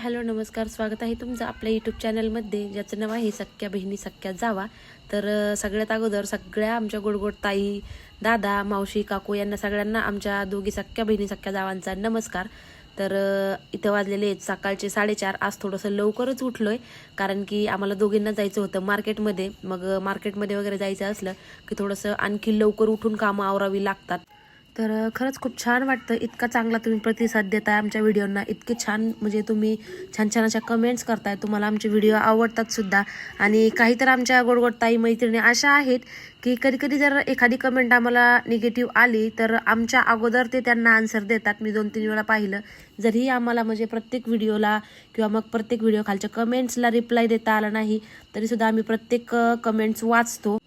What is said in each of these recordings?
Hello नमस्कार स्वागत आहे तुमचं आपल्या यूट्यूब चॅनलमध्ये ज्याचं नाव आहे सख्या बहिणी सख्या जावा. तर सगळ्यात अगोदर सगळ्या आमच्या गोडगोड ताई दादा मावशी काकू यांना सगळ्यांना आमच्या दोघी सख्या बहिणी सख्या जावांचा नमस्कार. तर इथं वाजलेले आहेत सकाळचे साडेचार. आज थोडंसं लवकरच उठलोय कारण की आम्हाला दोघींना जायचं होतं मार्केटमध्ये. मग मार्केटमध्ये वगैरे जायचं असलं की थोडंसं आणखी लवकर उठून कामं आवरावी लागतात. तर खरंच खूप छान वाटतं. इतका चांगला तुम्ही प्रतिसाद देताय आमच्या व्हिडिओंना. इतके छान म्हणजे तुम्ही छान छान अशा कमेंट्स करताय. तुम्हाला आमचे व्हिडिओ आवडतात सुद्धा. आणि काही तर आमच्या गोडगोड ताई मैत्रिणी अशा आहेत की कधी कधी जर एखादी कमेंट आम्हाला निगेटिव्ह आली तर आमच्या अगोदर ते त्यांना आन्सर देतात. मी दोन तीन वेळा पाहिलं. जरी आम्हाला म्हणजे प्रत्येक व्हिडिओला किंवा मग प्रत्येक व्हिडिओ खालच्या कमेंट्सला रिप्लाय देता आला नाही तरीसुद्धा आम्ही प्रत्येक कमेंट्स वाचतो.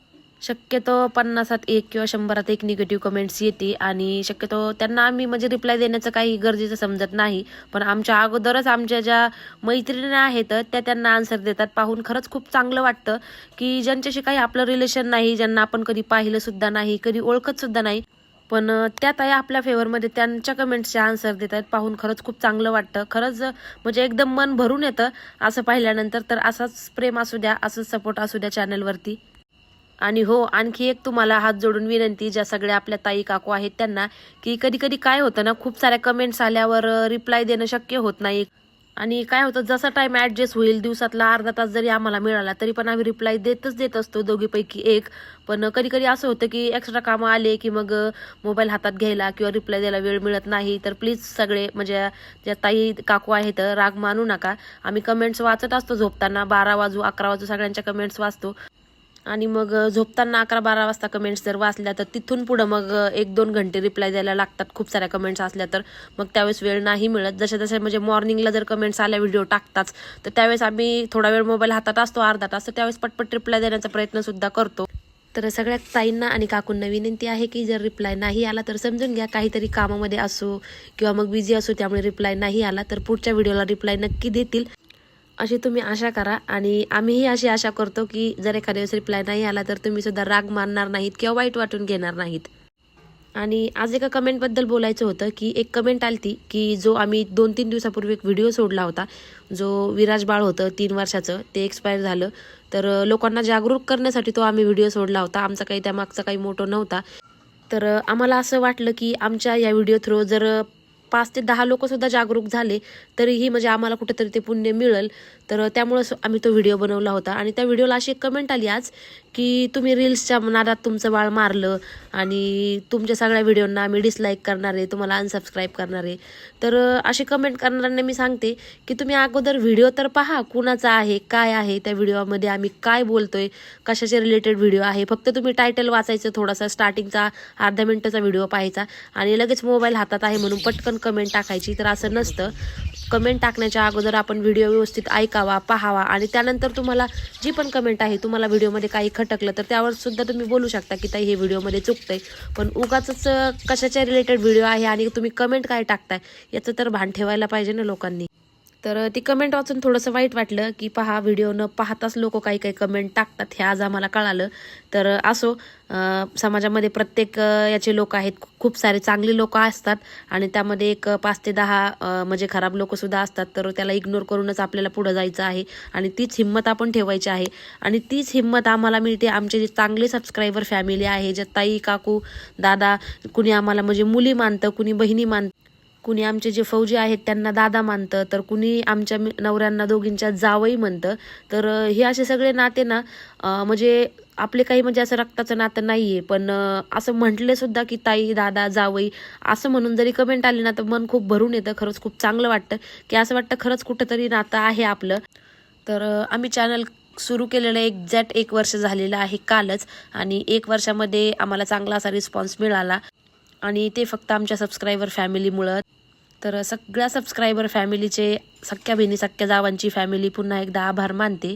शक्यतो पन्नासात एक किंवा शंभरात एक निगेटिव्ह कमेंट्स येते आणि शक्यतो त्यांना आम्ही म्हणजे रिप्लाय देण्याचं काही गरजेचं समजत नाही. पण आमच्या अगोदरच आमच्या ज्या मैत्रिणी आहेत त्या त्यांना आन्सर देतात. पाहून खरंच खूप चांगलं वाटतं की ज्यांच्याशी काही आपलं रिलेशन नाही ज्यांना आपण कधी पाहिलं सुद्धा नाही कधी ओळखत सुद्धा नाही पण त्या ताई आपल्या फेवरमध्ये त्यांच्या कमेंट्सचे आन्सर देत आहेत पाहून खरंच खूप चांगलं वाटतं. खरंच म्हणजे एकदम मन भरून येतं असं पाहिल्यानंतर. तर असाच प्रेम असू द्या असंच सपोर्ट असू द्या चॅनलवरती आणि हो आणखी एक तुम्हाला हात जोडून विनंती ज्या सगळ्या आपल्या ताई काकू आहेत त्यांना की कधी कधी काय होतं ना खूप साऱ्या कमेंट्स आल्यावर रिप्लाय देणं शक्य होत नाही. आणि काय होतं जसा टाइम ॲडजस्ट होईल दिवसातला अर्धा तास जरी आम्हाला मिळाला तरी पण आम्ही रिप्लाय देतच देत असतो दोघीपैकी एक. पण कधी कधी असं होतं की एक्स्ट्रा कामं आले की मग मोबाईल हातात घ्यायला किंवा रिप्लाय द्यायला वेळ मिळत नाही. तर प्लीज सगळे म्हणजे ज्या ताई काकू आहेत राग मानू नका. आम्ही कमेंट्स वाचत असतो झोपताना बारा वाजू अकरा वाजू सगळ्यांच्या कमेंट्स वाचतो. आणि मग झोपताना अकरा बारा वाजता कमेंट्स जर वाचल्या तर तिथून पुढं मग एक दोन घंटे रिप्लाय द्यायला लागतात. खूप साऱ्या कमेंट्स असल्या तर. मग त्यावेळेस वेळ नाही मिळत. जसे जसे म्हणजे मॉर्निंगला जर कमेंट्स आल्या व्हिडिओ टाकताच तर त्यावेळेस आम्ही थोडा वेळ मोबाईल हातात असतो अर्धा तास तर त्यावेळेस पटपट रिप्लाय देण्याचा प्रयत्न सुद्धा करतो. तर सगळ्यात ताईंना आणि काकूंना विनंती आहे की जर रिप्लाय नाही आला तर समजून घ्या. काहीतरी कामामध्ये असो किंवा मग बिझी असो त्यामुळे रिप्लाय नाही आला तर पुढच्या व्हिडिओला रिप्लाय नक्की देतील. अशी तुम्ही आशा करा. आणि आम्हीही अशी आशा करतो की जर एखाद्या दिवस रिप्लाय नाही आला तर तुम्ही सुद्धा राग मारणार नाहीत किंवा वाईट वाटून घेणार नाहीत. आणि आज एका कमेंटबद्दल बोलायचं होतं की एक कमेंट आलती की जो आम्ही दोन तीन दिवसापूर्वी एक व्हिडिओ सोडला होता जो विराज बाळ होतं तीन वर्षाचं ते एक्सपायर झालं. तर लोकांना जागरूक करण्यासाठी तो आम्ही व्हिडिओ सोडला होता. आमचा काही त्यामागचा काही मोठं नव्हता. तर आम्हाला असं वाटलं की आमच्या या व्हिडिओ थ्रू जर पाच ते दहा लोक सुद्धा जागरूक झाले तरीही म्हणजे आम्हाला कुठेतरी ते पुण्य मिळेल. तर त्यामुळं आम्ही तो व्हिडिओ बनवला होता. आणि त्या व्हिडिओला अशी एक कमेंट आली आज की तुम्ही रील्सच्या नादात तुमचं बाळ मारलं आणि तुमच्या सगळ्या व्हिडिओंना मी डिसलाईक करणार आहे तुम्हाला अनसबस्क्राईब करणार आहे. तर असे अशी कमेंट करणाऱ्यांना मी सांगते की तुम्ही अगोदर व्हिडिओ तर पहा कुणाचा आहे काय आहे त्या व्हिडिओमध्ये आम्ही काय बोलतोय कशाचे रिलेटेड व्हिडिओ आहे. फक्त तुम्ही टायटल वाचायचं थोडासा स्टार्टिंगचा अर्धा मिनटाचा व्हिडिओ पाहायचा आणि लगेच मोबाईल हातात आहे म्हणून पटकन कमेंट टाकायची. तर असं नसतं. कमेंट टाकण्याच्या अगोदर आपण व्हिडिओ व्यवस्थित ऐकावा पाहावा आणि त्यानंतर तुम्हाला जी पण कमेंट आहे तुम्हाला व्हिडिओमध्ये काही खटकलं तर त्यावर सुद्धा तुम्ही बोलू शकता की ताई हे व्हिडिओमध्ये चुकतंय. पण उगाच कशाच्या रिलेटेड व्हिडिओ आहे आणि तुम्ही कमेंट काय टाकताय? याचं तर भान ठेवायला पाहिजे ना लोकांनी. तर ती कमेंट वाचून थोडंसं वाईट वाटलं की पहा व्हिडिओ न पाहताच लोक काही काही कमेंट टाकतात हे आज आम्हाला कळालं. तर असो समाजामध्ये प्रत्येक याचे लोक आहेत. खूप सारे चांगले लोक असतात आणि त्यामध्ये एक पाच ते दहा म्हणजे खराब लोकसुद्धा असतात. तर त्याला इग्नोर करूनच आपल्याला पुढं जायचं आहे आणि तीच हिंमत आपण ठेवायची आहे. आणि तीच हिंमत आम्हाला मिळते. आमचे जे चांगले सबस्क्रायबर फॅमिली आहे ज्या ताई काकू दादा कुणी आम्हाला म्हणजे मुली मानतं कुणी बहिणी मानतं कुणी आमचे जे फौजी आहेत त्यांना दादा मानतं तर कुणी आमच्या नवऱ्यांना दोघींच्या जावई म्हणतं. तर हे असे सगळे नाते ना म्हणजे आपले काही म्हणजे असं रक्ताचं नातं नाही आहे पण असं म्हटले सुद्धा की ताई दादा जावई असं म्हणून जरी कमेंट आली ना तर मन खूप भरून येतं. खरंच खूप चांगलं वाटतं. की असं वाटतं खरंच कुठंतरी नातं आहे आपलं. तर आम्ही चॅनल सुरू केलेलं एक्झॅक्ट एक वर्ष झालेलं आहे कालच. आणि एक वर्षामध्ये आम्हाला चांगला असा रिस्पॉन्स मिळाला. आणि ते फक्त आमच्या सबस्क्रायबर फॅमिलीमुळं तर सगळ्या सबस्क्रायबर फॅमिलीचे सख्या बहिणी सख्या जावांची फॅमिली पुन्हा एकदा आभार मानते.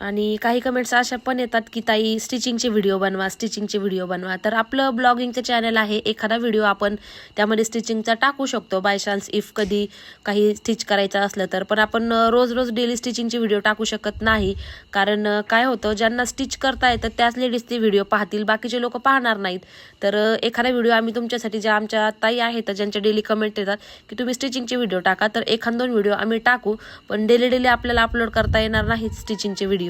आणि काही कमेंट्स अशा पण येतात की ताई स्टिचिंगचे व्हिडिओ बनवा स्टिचिंगचे व्हिडिओ बनवा. तर आपलं ब्लॉगिंगचं चॅनल आहे. एखादा व्हिडिओ आपण त्यामध्ये स्टिचिंगचा टाकू शकतो बाय चान्स इफ कधी काही स्टिच करायचं असलं तर. पण आपण रोज रोज डेली स्टिचिंगचे व्हिडिओ टाकू शकत नाही. कारण काय होतं ज्यांना स्टिच करता येतं त्याच लेडीज ते व्हिडिओ पाहतील. बाकीचे लोक पाहणार नाहीत. तर एखादा व्हिडिओ आम्ही तुमच्यासाठी ज्या आमच्या ताई आहेत ज्यांच्या डेली कमेंट येतात की तुम्ही स्टिचिंगचे व्हिडिओ टाका. तर एखाद दोन व्हिडिओ आम्ही टाकू. पण डेली डेली आपल्याला अपलोड करता येणार नाहीत स्टिचिंगचे व्हिडिओ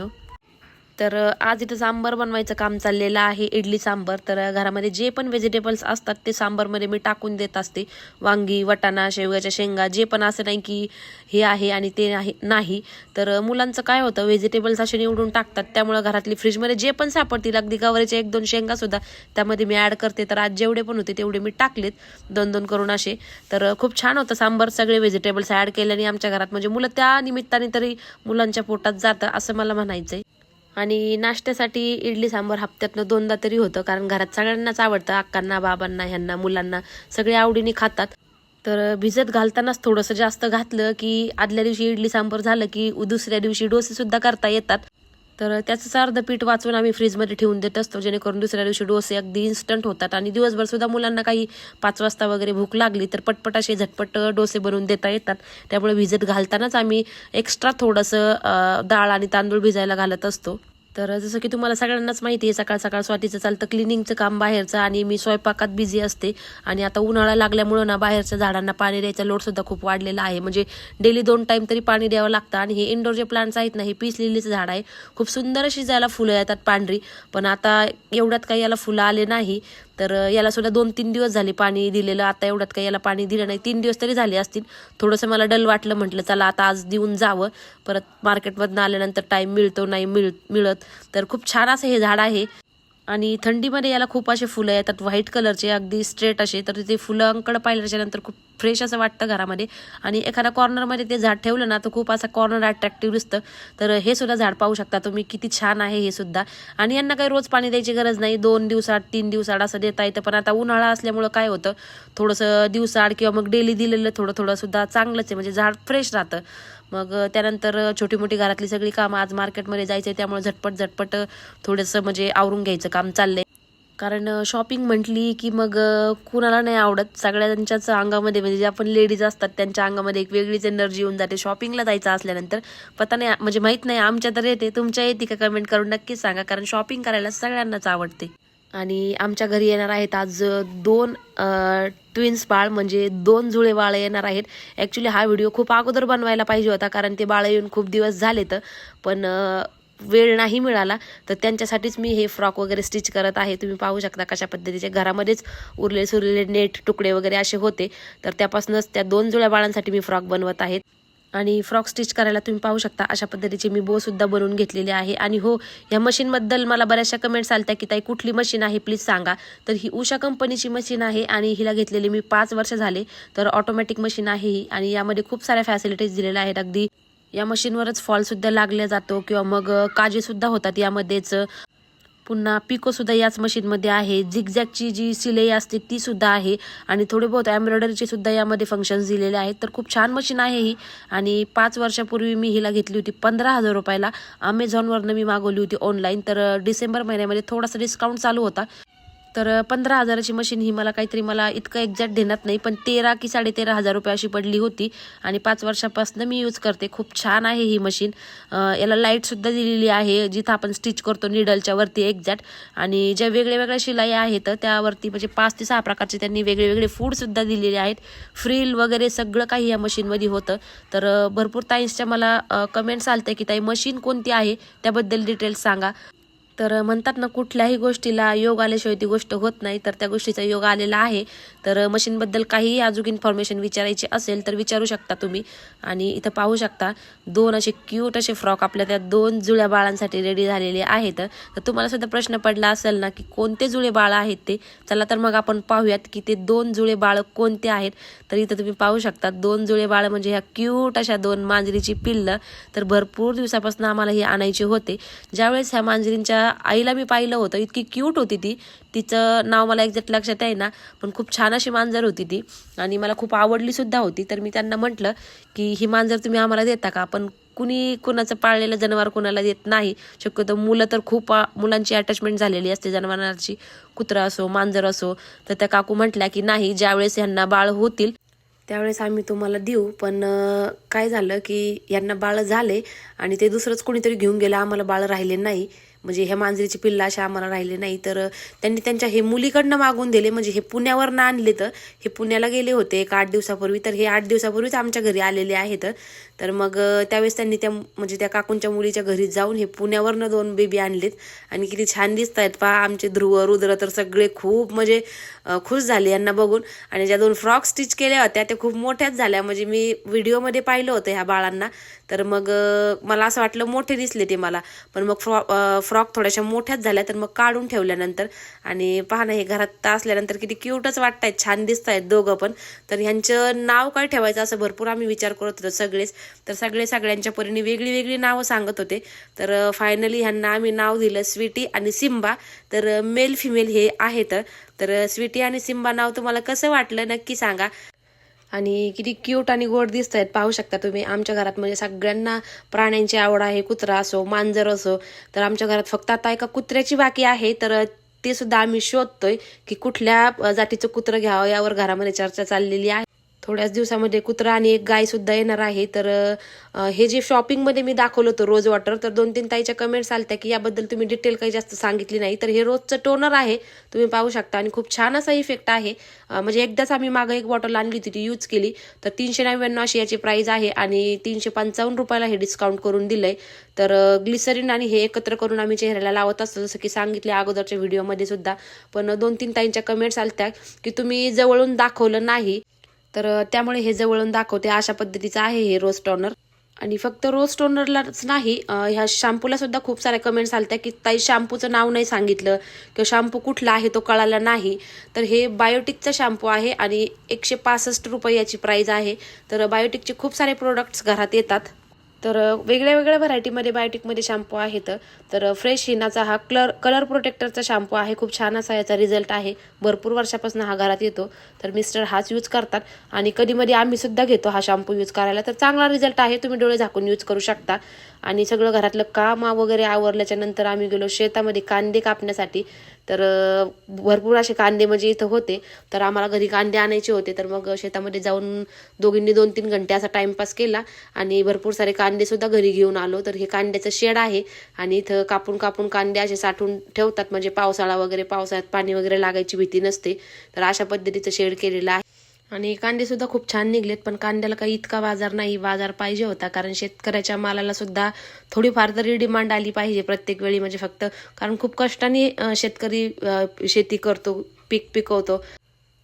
तर आज इथं सांबर बनवायचं काम चाललेलं आहे इडली सांबर. तर घरामध्ये जे पण व्हेजिटेबल्स असतात ते सांबरमध्ये मी टाकून देत असते. वांगी वटाणा शेवग्याच्या शेंगा जे पण असं नाही की हे आहे आणि ते आहे नाही. तर मुलांचं काय होतं व्हेजिटेबल्स असे निवडून टाकतात. त्यामुळं घरातली फ्रीजमध्ये जे पण सापडतील अगदी गवारीचे एक दोन शेंगासुद्धा त्यामध्ये मी ॲड करते. तर आज जेवढे पण होते तेवढे मी टाकलेत. दोन दोन करून असे. तर खूप छान होतं सांबर सगळे व्हेजिटेबल्स ॲड केल्याने आमच्या घरात. म्हणजे मुलं त्या निमित्ताने तरी मुलांच्या पोटात जातं असं मला म्हणायचं आहे आणि नाश्त्यासाठी इडली सांबार हप्त्यातनं दोनदा तरी होतं कारण घरात सगळ्यांनाच आवडतं अक्कांना बाबांना ह्यांना मुलांना सगळे आवडीने खातात. तर भिजत घालतानाच थोडंसं जास्त घातलं की आदल्या दिवशी इडली सांबार झालं की दुसऱ्या दिवशी डोसेसुद्धा करता येतात. तर त्याचंच अर्ध पीठ वाचून आम्ही फ्रीजमध्ये ठेवून देत असतो जेणेकरून दुसऱ्या दिवशी डोसे अगदी इन्स्टंट होतात. आणि दिवसभर सुद्धा मुलांना काही पाच वाजता वगैरे भूक लागली तर पटपट असे झटपट डोसे बनवून देता येतात. त्यामुळे भिजत घालतानाच आम्ही एक्स्ट्रा थोडंसं डाळ आणि तांदूळ भिजायला घालत असतो. तर जसं की तुम्हाला सगळ्यांनाच माहिती आहे सकाळ सकाळ स्वातीचं चालतं क्लिनिंगचं काम बाहेरचं आणि मी स्वयंपाकात बिझी असते. आणि आता उन्हाळा लागल्यामुळं ना बाहेरच्या झाडांना पाणी द्यायचा लोड सुद्धा खूप वाढलेला आहे. म्हणजे डेली दोन टाईम तरी पाणी द्यावं लागतं आणि हे इंडोर जे प्लांट्स आहेत ना हे पीस लिलीचं झाड आहे. खूप सुंदर अशी जायला फुलं येतात पांढरी. पण आता एवढ्यात काही याला फुलं आले नाही. तर याला सुद्धा दोन तीन दिवस झाले पाणी दिलेलं. आता एवढ्यात काही याला पाणी दिलं नाही. तीन दिवस तरी झाले असतील. थोडंसं मला डल वाटलं म्हटलं चला आता आज देऊन जावं. परत मार्केटमधनं आल्यानंतर टाईम मिळतो नाही मिळ मिळत. तर खूप छान असं हे झाड आहे. आणि थंडीमध्ये याला खूप असे फुलं येतात. व्हाईट कलरचे अगदी स्ट्रेट असे. तर ते फुलं अंकड खूप फ्रेश असं वाटतं घरामध्ये. आणि एखाद्या कॉर्नरमध्ये ते झाड ठेवलं ना तर खूप असं कॉर्नर अट्रॅक्टिव्ह दिसतं. तर हे सुद्धा झाड पाहू शकता तुम्ही. किती छान आहे हे सुद्धा. आणि यांना काही रोज पाणी द्यायची गरज नाही. दोन दिवसात तीन दिवसात असं देता येतं. पण आता उन्हाळा असल्यामुळं काय होतं? थोडंसं दिवसाआड किंवा मग डेली दिलेलं थोडं थोडं सुद्धा चांगलंच आहे. म्हणजे झाड फ्रेश राहतं. मग त्यानंतर छोटी मोठी घरातली सगळी कामं आज मार्केटमध्ये जायचं आहे त्यामुळे झटपट झटपट थोडंसं म्हणजे आवरून घ्यायचं काम चाललंय. कारण शॉपिंग म्हटली की मग कुणाला नाही आवडत. सगळ्यांच्याच अंगामध्ये म्हणजे जे आपण लेडीज असतात त्यांच्या अंगामध्ये एक वेगळीच एनर्जी येऊन जाते. शॉपिंगला जायचं असल्यानंतर पता नाही म्हणजे माहीत नाही आमच्या तर येते तुमच्या येते का? कमेंट करून नक्कीच सांगा. कारण शॉपिंग करायला सगळ्यांनाच आवडते. आणि आमच्या घरी येणार आहेत आज दोन ट्विन्स बाळ म्हणजे दोन जुळे बाळं येणार आहेत. ॲक्च्युली हा व्हिडिओ खूप अगोदर बनवायला पाहिजे होता कारण ते बाळं येऊन खूप दिवस झाले तर पण वेळ नाही मिळाला तर त्यांच्यासाठीच मी हे फ्रॉक वगैरे स्टिच करत आहे. तुम्ही पाहू शकता कशा पद्धतीचे घरामध्येच उरले सुरलेले नेट तुकडे वगैरे असे होते. तर त्यापासूनच त्या दोन जुळ्या बाळांसाठी मी फ्रॉक बनवत आहेत आणि फ्रॉक स्टिच करायला तुम्ही पाहू शकता अशा पद्धतीचे मी बो सुद्धा बनवून घेतलेले आहे. आणि हो या मशीनबद्दल मला बऱ्याचशा कमेंट्स आलत्या की ताई कुठली मशीन आहे? प्लीज सांगा. तर ही उषा कंपनीची मशीन आहे आणि हिला घेतलेली मी पाच वर्ष झाले. तर ऑटोमॅटिक मशीन आहे ही आणि यामध्ये खूप साऱ्या फॅसिलिटीज दिलेल्या आहेत. अगदी या मशीनवरच फॉल सुद्धा लागला जातो किंवा मग काजे सुद्धा होतात यामध्येच. पुन्हा पिको सुद्धा याच मशीनमध्ये आहे. झिगझॅगची जी सिलाई असते ती सुद्धा आहे. आणि थोडे बहुत एम्ब्रॉयडरीचे सुद्धा यामध्ये फंक्शन्स दिलेले आहेत. तर खूप छान मशीन आहे ही. आणि पाच वर्षापूर्वी मी हिला घेतली होती पंधरा हजार रुपयाला. अमेझॉनवरनं मी मागवली होती ऑनलाईन तर डिसेंबर महिन्यामध्ये थोडासा डिस्काउंट चालू होता. तर पंधरा हजाराची मशीन ही मला काहीतरी मला इतकं एक्झॅक्ट देण्यात नाही पण तेरा की साडेतेरा हजार रुपये अशी पडली होती आणि पाच वर्षापासून मी यूज करते. खूप छान आहे ही मशीन. याला लाईटसुद्धा दिलेली आहे जिथं आपण स्टिच करतो निडलच्या वरती एक्झॅक्ट आणि ज्या वेगळ्या वेगळ्या शिलाई आहेत त्यावरती म्हणजे पाच ते सहा प्रकारचे त्यांनी वेगळे वेगळे फूडसुद्धा दिलेले आहेत. फ्रील वगैरे सगळं काही या मशीनमध्ये होतं. तर भरपूर ताईंसच्या मला कमेंट्स आलते की ताई मशीन कोणती आहे? त्याबद्दल डिटेल्स सांगा. तर म्हणतात ना कुठल्याही गोष्टीला योग आल्याशिवाय ती गोष्ट होत नाही तर त्या गोष्टीचा योग आलेला आहे. तर मशीनबद्दल काहीही अजून इन्फॉर्मेशन विचारायची असेल तर विचारू शकता तुम्ही. आणि इथं पाहू शकता दोन असे क्यूट असे फ्रॉक आपल्या त्या दोन जुळ्या बाळांसाठी रेडी झालेले आहेत. तर तुम्हाला सुद्धा प्रश्न पडला असेल ना की कोणते जुळे बाळ आहेत ते? चला तर मग आपण पाहूयात की ते दोन जुळे बाळ कोणते आहेत? तर इथं तुम्ही पाहू शकता दोन जुळे बाळ म्हणजे ह्या क्यूट अशा दोन मांजरीची पिल्लं. तर भरपूर दिवसापासून आम्हाला हे आणायचे होते. ज्यावेळेस ह्या मांजरींच्या आईला मी पाहिलं होतं. इतकी क्यूट होती ती. तिचं नाव मला एक्झॅक्ट लक्षात आहे ना पण खूप छान अशी मांजर होती ती. आणि मला खूप आवडली सुद्धा होती. तर मी त्यांना म्हटलं की ही मांजर तुम्ही आम्हाला देता का? पण कुणी कुणाचं पाळलेलं जनावर कुणाला देत नाही. शक्यतो मुलं तर खूप मुलांची अटॅचमेंट झालेली असते. जनावरांची कुत्रा असो मांजर असो. तर त्या काकू म्हटल्या की नाही ज्यावेळेस ह्यांना बाळ होतील त्यावेळेस आम्ही तुम्हाला देऊ. पण काय झालं की यांना बाळ झाले आणि ते दुसरंच कोणीतरी घेऊन गेलं. आम्हाला बाळ राहिले नाही. म्हणजे ह्या मांजरीची पिल्ला अशा आम्हाला राहिले नाही. तर त्यांनी त्यांच्या हे मुलीकडनं मागून दिले. म्हणजे हे पुण्यावरनं आणले तर हे पुण्याला गेले होते एक आठ दिवसापूर्वी. तर हे आठ दिवसापूर्वीच आमच्या घरी आलेले आहेत. तर मग त्यावेळेस त्यांनी त्या म्हणजे त्या काकूंच्या मुलीच्या घरी जाऊन हे पुण्यावरनं दोन बेबी आणलेत. आणि किती छान दिसत आहेत पहा आमचे ध्रुव रुद्र तर सगळे खूप म्हणजे खुश झाले यांना बघून. आणि ज्या दोन फ्रॉक स्टिच केल्या होत्या त्या खूप मोठ्याच झाल्या. म्हणजे मी व्हिडिओमध्ये पाहिलं होतं ह्या बाळांना. तर मग मला असं वाटलं मोठे दिसले ते मला. पण मग फ्रॉ फ्रॉक थोड्याशा मोठ्याच झाल्या तर मग काढून ठेवल्यानंतर आणि पहा ना हे घरात असल्यानंतर किती क्यूटच वाटतायत छान दिसत आहेत दोघं पण. तर ह्यांचं नाव काय ठेवायचं असं भरपूर आम्ही विचार करत होतो सगळेच. तर सगळे सगळ्यांच्या परीने वेगळी वेगळी नावं सांगत होते. तर फायनली ह्यांना आम्ही नाव दिलं स्वीटी आणि सिम्बा तर मेल फिमेल हे आहेत तर. स्वीटी आणि सिम्बा नाव तुम्हाला कसं वाटलं नक्की सांगा. आणि किती क्यूट आणि गोड दिसत आहेत पाहू शकता तुम्ही आमच्या घरात म्हणजे सगळ्यांना प्राण्यांची आवड आहे कुत्रा असो मांजर असो. तर आमच्या घरात फक्त आता एका कुत्र्याची बाकी आहे तर ते सुद्धा आम्ही शोधतोय की कुठल्या जातीचं कुत्रं घ्यावं यावर घरामध्ये चर्चा चाललेली आहे. थोड्याच दिवसामध्ये कुत्रा आणि एक गाय सुद्धा येणार आहे. तर हे जे शॉपिंगमध्ये मी दाखवलं होतं रोज वॉटर तर दोन तीन ताईच्या कमेंट्स आलत्या की याबद्दल तुम्ही डिटेल काही जास्त सांगितली नाही. तर हे रोजचं टोनर आहे. तुम्ही पाहू शकता. आणि खूप छान असा इफेक्ट आहे. म्हणजे एकदाच आम्ही मागं एक बॉटल आणली होती ती यूज केली. तर तीनशे नव्याण्णव अशी याची प्राईज आहे आणि तीनशे पंचावन्न रुपयाला हे डिस्काउंट करून दिलंय. तर ग्लिसरीन आणि हे एकत्र करून आम्ही चेहऱ्याला लावत असतो जसं की सांगितले अगोदरच्या व्हिडिओमध्ये सुद्धा. पण दोन तीन ताईंच्या कमेंट्स आलत्या की तुम्ही जवळून दाखवलं नाही. तर त्यामुळे हे जवळून दाखवते. अशा पद्धतीचं आहे हे रोज टोनर. आणि फक्त रोज टोनरलाच नाही ह्या शॅम्पूला सुद्धा खूप साऱ्या कमेंट्स आलत्या की ताई शॅम्पूचं नाव नाही सांगितलं किंवा शॅम्पू कुठला आहे तो कळाला नाही. तर हे बायोटिकचा शॅम्पू आहे आणि एकशे पासष्ट रुपये याची प्राईज आहे. तर बायोटिकचे खूप सारे प्रोडक्ट्स घरात येतात. तर वेगळ्या वेगळ्या व्हरायटीमध्ये बायोटिकमध्ये शॅम्पू आहेत. तर फ्रेश हिनाचा हा कलर कलर प्रोटेक्टरचा शॅम्पू आहे. खूप छान असा याचा रिझल्ट आहे. भरपूर वर्षापासून हा घरात येतो. तर मिस्टर हाच यूज करतात. आणि कधीमध्ये आम्ही सुद्धा घेतो हा शॅम्पू यूज करायला. तर चांगला रिझल्ट आहे. तुम्ही डोळे झाकून यूज करू शकता. आणि सगळं घरातलं काम वगैरे आवरल्याच्या नंतर आम्ही गेलो शेतामध्ये कांदे कापण्यासाठी. तर भरपूर असे कांदे म्हणजे इथं होते. तर आम्हाला घरी कांदे आणायचे होते. तर मग शेतामध्ये जाऊन दोघींनी दोन तीन घंटे असा टाइमपास केला. आणि भरपूर सारे कांदे कांदे सुद्धा घरी घेऊन आलो. तर हे कांद्याचं शेड आहे आणि इथं कापून कापून कांदे असे साठवून ठेवतात. म्हणजे पावसाळा वगैरे पावसाळ्यात पाणी वगैरे लागायची भीती नसते. तर अशा पद्धतीचं शेड केलेलं आहे. आणि कांदे सुद्धा खूप छान निघलेत पण कांद्याला काही इतका बाजार नाही बाजार पाहिजे होता. कारण शेतकऱ्याच्या मालाला सुद्धा थोडीफार तरी डिमांड आली पाहिजे प्रत्येक वेळी. म्हणजे फक्त कारण खूप कष्टाने शेतकरी शेती करतो पीक पिकवतो.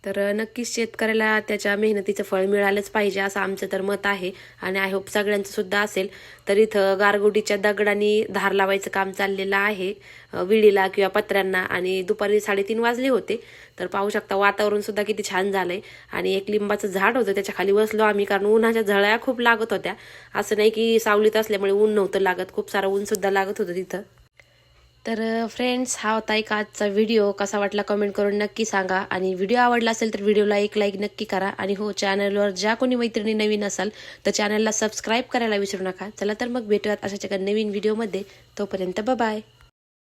तर नक्कीच शेतकऱ्याला त्याच्या मेहनतीचं फळ मिळालंच पाहिजे असं आमचं तर मत आहे. आणि आय होप सगळ्यांचं सुद्धा असेल. तर इथं गारगोटीच्या दगडांनी धार लावायचं काम चाललेलं आहे. विडीला किंवा पत्र्यांना. आणि दुपारी साडेतीन वाजले होते. तर पाहू शकता वातावरण सुद्धा किती छान झालंय. आणि एक लिंबाचं झाड होतं. त्याच्याखाली बसलो आम्ही कारण उन्हाच्या झळ्या खूप लागत होत्या. असं नाही की सावलीत असल्यामुळे ऊन नव्हतं लागत. खूप सारं ऊन सुद्धा लागत होतं तिथं. तर फ्रेंड्स हा होता एक आजचा व्हिडिओ कसा वाटला कमेंट करून नक्की सांगा. आणि व्हिडिओ आवडला असेल तर व्हिडिओला एक लाईक नक्की करा. आणि हो चॅनलवर ज्या कोणी मैत्रिणी नवीन असाल तर चॅनलला सबस्क्राईब करायला विसरू नका. चला तर मग भेटूयात अशाच एका नवीन व्हिडिओमध्ये तोपर्यंत बाय